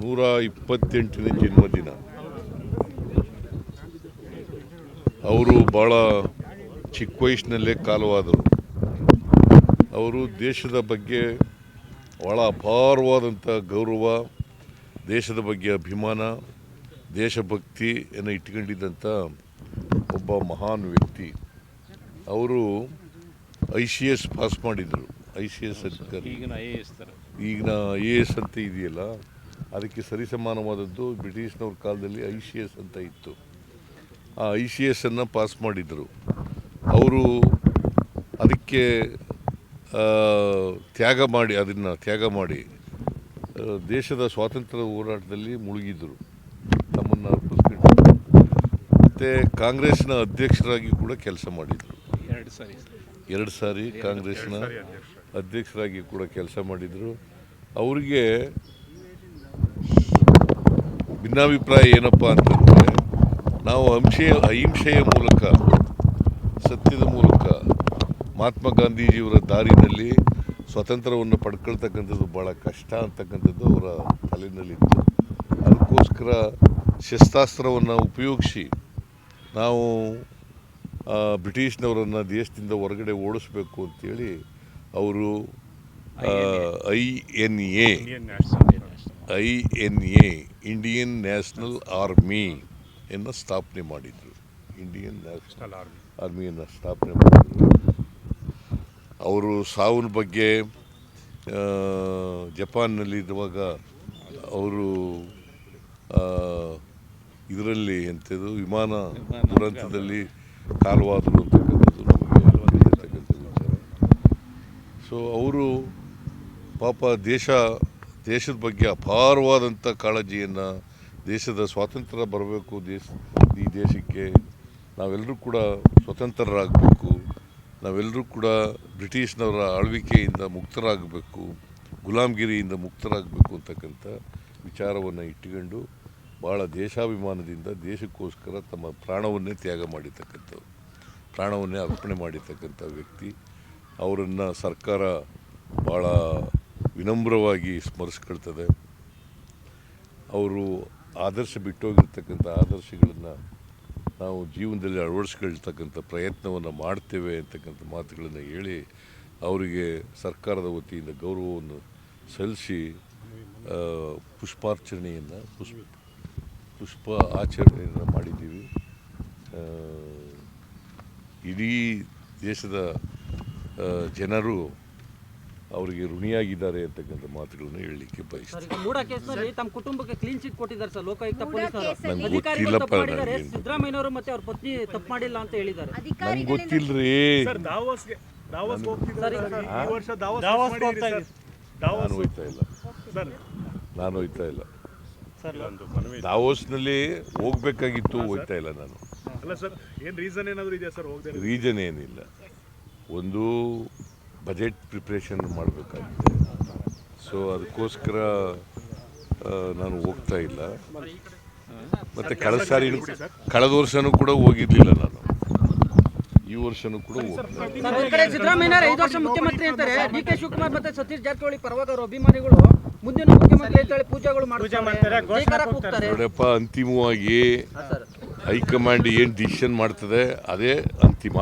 ನೂರ ಇಪ್ಪತ್ತೆಂಟನೇ ಜನ್ಮದಿನ. ಅವರು ಭಾಳ ಚಿಕ್ಕ ವಯಸ್ಸಿನಲ್ಲೇ ಕಾಲವಾದರು. ಅವರು ದೇಶದ ಬಗ್ಗೆ ಭಾಳ ಅಪಾರವಾದಂಥ ಗೌರವ ದೇಶದ ಬಗ್ಗೆ ಅಭಿಮಾನ ದೇಶಭಕ್ತಿಯನ್ನು ಇಟ್ಕೊಂಡಿದ್ದಂಥ ಒಬ್ಬ ಮಹಾನ್ ವ್ಯಕ್ತಿ. ಅವರು ಐ ಸಿ ಎಸ್ ಪಾಸ್ ಮಾಡಿದರು. ಐ ಸಿ ಎಸ್ ಅಧಿಕಾರಿ ಈಗಿನ ಐ ಎ ಎಸ್ ಥರ ಈಗಿನ ಐ ಎ ಎಸ್ ಅಂತ ಇದೆಯಲ್ಲ ಅದಕ್ಕೆ ಸರಿಸಮಾನವಾದದ್ದು ಬ್ರಿಟಿಷ್ನವ್ರ ಕಾಲದಲ್ಲಿ ಐ ಸಿ ಎಸ್ ಅಂತ ಇತ್ತು. ಆ ಐ ಸಿ ಎಸ್ ಅನ್ನು ಪಾಸ್ ಮಾಡಿದರು. ಅವರು ಅದಕ್ಕೆ ಆ, ತ್ಯಾಗ ಮಾಡಿ ಅದನ್ನು ತ್ಯಾಗ ಮಾಡಿ ದೇಶದ ಸ್ವಾತಂತ್ರ್ಯ ಹೋರಾಟದಲ್ಲಿ ಮುಳುಗಿದ್ರು. ತಮ್ಮನ್ನು ಅರ್ಪಿಸ್ಬಿಟ್ಟು ಮತ್ತು ಕಾಂಗ್ರೆಸ್ನ ಅಧ್ಯಕ್ಷರಾಗಿ ಕೂಡ ಕೆಲಸ ಮಾಡಿದರು. ಎರಡು ಸಾರಿ ಎರಡು ಸಾರಿ ಕಾಂಗ್ರೆಸ್ನ ಅಧ್ಯಕ್ಷರಾಗಿ ಕೂಡ ಕೆಲಸ ಮಾಡಿದರು. ಅವರಿಗೆ ಭಿನ್ನಾಭಿಪ್ರಾಯ ಏನಪ್ಪ ಅಂತಂದರೆ ನಾವು ಅಂಶೆಯ ಅಹಿಂಸೆಯ ಮೂಲಕ ಸತ್ಯದ ಮೂಲಕ ಮಹಾತ್ಮ ಗಾಂಧೀಜಿಯವರ ದಾರಿನಲ್ಲಿ ಸ್ವಾತಂತ್ರ್ಯವನ್ನು ಪಡ್ಕೊಳ್ತಕ್ಕಂಥದ್ದು ಭಾಳ ಕಷ್ಟ ಅಂತಕ್ಕಂಥದ್ದು ಅವರ ತಲೆಯಲ್ಲಿತ್ತು ಅದಕ್ಕೋಸ್ಕರ ಶಸ್ತ್ರಾಸ್ತ್ರವನ್ನು ಉಪಯೋಗಿಸಿ ನಾವು ಬ್ರಿಟಿಷ್ನವರನ್ನು ದೇಶದಿಂದ ಹೊರಗಡೆ ಓಡಿಸ್ಬೇಕು ಅಂತೇಳಿ ಅವರು I N A. I N A Indian National Army ಎನ್ನು ಸ್ಥಾಪನೆ ಮಾಡಿದರು. ಇಂಡಿಯನ್ ನ್ಯಾಷನಲ್ ಆರ್ಮಿಯನ್ನು ಸ್ಥಾಪನೆ ಮಾಡಿದರು. ಅವರು ಸಾವಿನ ಬಗ್ಗೆ ಜಪಾನ್ನಲ್ಲಿ ಇರುವಾಗ ಅವರು ಇದರಲ್ಲಿ ಎಂಥದ್ದು ವಿಮಾನ ದುರಂತದಲ್ಲಿ ಕಾಲವಾದರು ಅಂತಕ್ಕಂಥದ್ದು ನಮಗೆ ವಿಚಾರ ಸೊ ಅವರು ಪಾಪ ದೇಶ ದೇಶದ ಬಗ್ಗೆ ಅಪಾರವಾದಂಥ ಕಾಳಜಿಯನ್ನು ದೇಶದ ಸ್ವಾತಂತ್ರ್ಯ ಬರಬೇಕು, ದೇಶ, ಈ ದೇಶಕ್ಕೆ ನಾವೆಲ್ಲರೂ ಕೂಡ ಸ್ವತಂತ್ರರಾಗಬೇಕು, ನಾವೆಲ್ಲರೂ ಕೂಡ ಬ್ರಿಟಿಷ್ನವರ ಆಳ್ವಿಕೆಯಿಂದ ಮುಕ್ತರಾಗಬೇಕು ಗುಲಾಮಗಿರಿಯಿಂದ ಮುಕ್ತರಾಗಬೇಕು ಅಂತಕ್ಕಂಥ ವಿಚಾರವನ್ನು ಇಟ್ಟುಕೊಂಡು ಭಾಳ ದೇಶಾಭಿಮಾನದಿಂದ ದೇಶಕ್ಕೋಸ್ಕರ ತಮ್ಮ ಪ್ರಾಣವನ್ನೇ ತ್ಯಾಗ ಮಾಡಿರ್ತಕ್ಕಂಥವ್ರು, ಪ್ರಾಣವನ್ನೇ ಅರ್ಪಣೆ ಮಾಡಿರ್ತಕ್ಕಂಥ ವ್ಯಕ್ತಿ. ಅವರನ್ನು ಸರ್ಕಾರ ಭಾಳ ವಿನಮ್ರವಾಗಿ ಸ್ಮರಿಸ್ಕೊಳ್ತದೆ. ಅವರು ಆದರ್ಶ ಬಿಟ್ಟೋಗಿರ್ತಕ್ಕಂಥ ಆದರ್ಶಗಳನ್ನು ನಾವು ಜೀವನದಲ್ಲಿ ಅಳವಡಿಸ್ಕೊಳ್ತಕ್ಕಂಥ ಪ್ರಯತ್ನವನ್ನು ಮಾಡ್ತೇವೆ ಅಂತಕ್ಕಂಥ ಮಾತುಗಳನ್ನು ಹೇಳಿ ಅವರಿಗೆ ಸರ್ಕಾರದ ವತಿಯಿಂದ ಗೌರವವನ್ನು ಸಲ್ಲಿಸಿ ಪುಷ್ಪಾರ್ಚನೆಯನ್ನು, ಪುಷ್ಪ ಪುಷ್ಪ ಆಚರಣೆಯನ್ನು ಮಾಡಿದ್ದೀವಿ. ಇಡೀ ದೇಶದ ಜನರು ಅವರಿಗೆ ಋಣಿಯಾಗಿದ್ದಾರೆ ಅಂತಕ್ಕಂಥ ಮಾತುಗಳನ್ನು ಹೇಳಲಿಕ್ಕೆ ಬಯಸ್ತಾರೆ ಬಯಸ್ತೀನಿ ಮೂಡ ಕೇಸ್ನಲ್ಲಿ ತಮ್ಮ ಕುಟುಂಬಕ್ಕೆ ಕ್ಲೀನ್ ಚಿಟ್ ಕೊಟ್ಟಿದ್ದಾರೆ ಸರ್ ಲೋಕಾಯುಕ್ತ ಪೊಲೀಸರು. ಅಧಿಕಾರಿಗಳು ತಪ್ಪು ಮಾಡಿದ್ದಾರೆ. ಸಿದ್ದರಾಮಯ್ಯನವರು ಮತ್ತೆ ಅವ್ರ ಪತ್ನಿ ತಪ್ಪು ಮಾಡಿಲ್ಲ ಅಂತ ಹೇಳಿದ್ದಾರೆ. ನಂಗೆ ಗೊತ್ತಿಲ್ಲರಿ ಸರ್ ದಾವೋಸ್ಗೆ ದಾವೋಸ್ ಹೋಗ್ತಿದ್ದಾರೆ ಸರ್, ಸರ್. ಈ ವರ್ಷ ದಾವೋಸ್ ದಾವೋಸ್ ಮಿಸ್ ಮಾಡಿದ್ದೀರಿ ಹೋಗ್ತಾ ಸರ್. ನಾನು ಹೋಯ್ತಾ ಇಲ್ಲ. ಸರ್ ನಾನು ಹೋಯ್ತಾ ಇಲ್ಲ. ದಾವೋಸ್ನಲ್ಲಿ ಹೋಗ್ಬೇಕಾಗಿತ್ತು ಹೋಗ್ತಾ ಇಲ್ಲ ನಾನು. ಅಲ್ಲ ಸರ್ ಏನ್ ರೀಸನ್ ಏನಾದ್ರು ಇದೆಯಾ ಸರ್ ಹೋಗದೆ ರೀಸನ್ ಏನಿಲ್ಲ. ಒಂದು ಬಜೆಟ್ ಪ್ರಿಪ್ರೇಷನ್ ಮಾಡಬೇಕಾಗುತ್ತೆ. ಸೊ ಅದಕ್ಕೋಸ್ಕರ ನಾನು ಹೋಗ್ತಾ ಇಲ್ಲ. ಮತ್ತು ಕಳೆದ ಸಾರಿ ಕಳೆದ ವರ್ಷನೂ ಕೂಡ ಹೋಗಿದ್ದಿಲ್ಲ ನಾನು. ಈ ವರ್ಷನೂ ಕೂಡ ಸಿದ್ದರಾಮಯ್ಯ ಐದು ವರ್ಷ ಮುಖ್ಯಮಂತ್ರಿ ಅಂತಾರೆ. ಡಿ ಕೆ ಶಿವಕುಮಾರ್ ಮತ್ತೆ ಸತೀಶ್ ಜಾರಕಿಹೊಳಿ ಪರವಾಗಿ ಅವರು ಅಭಿಮಾನಿಗಳು ಮುಂದಿನ ಮುಖ್ಯಮಂತ್ರಿ ಅಂತ ಹೇಳಿ ಪೂಜೆಗಳು ಮಾಡ್ತಾರೆ. ನೋಡಪ್ಪ ಅಂತಿಮವಾಗಿ ಹೈಕಮಾಂಡ್ ಏನು ಡಿಸಿಷನ್ ಮಾಡ್ತದೆ ಅದೇ ಅಂತಿಮ.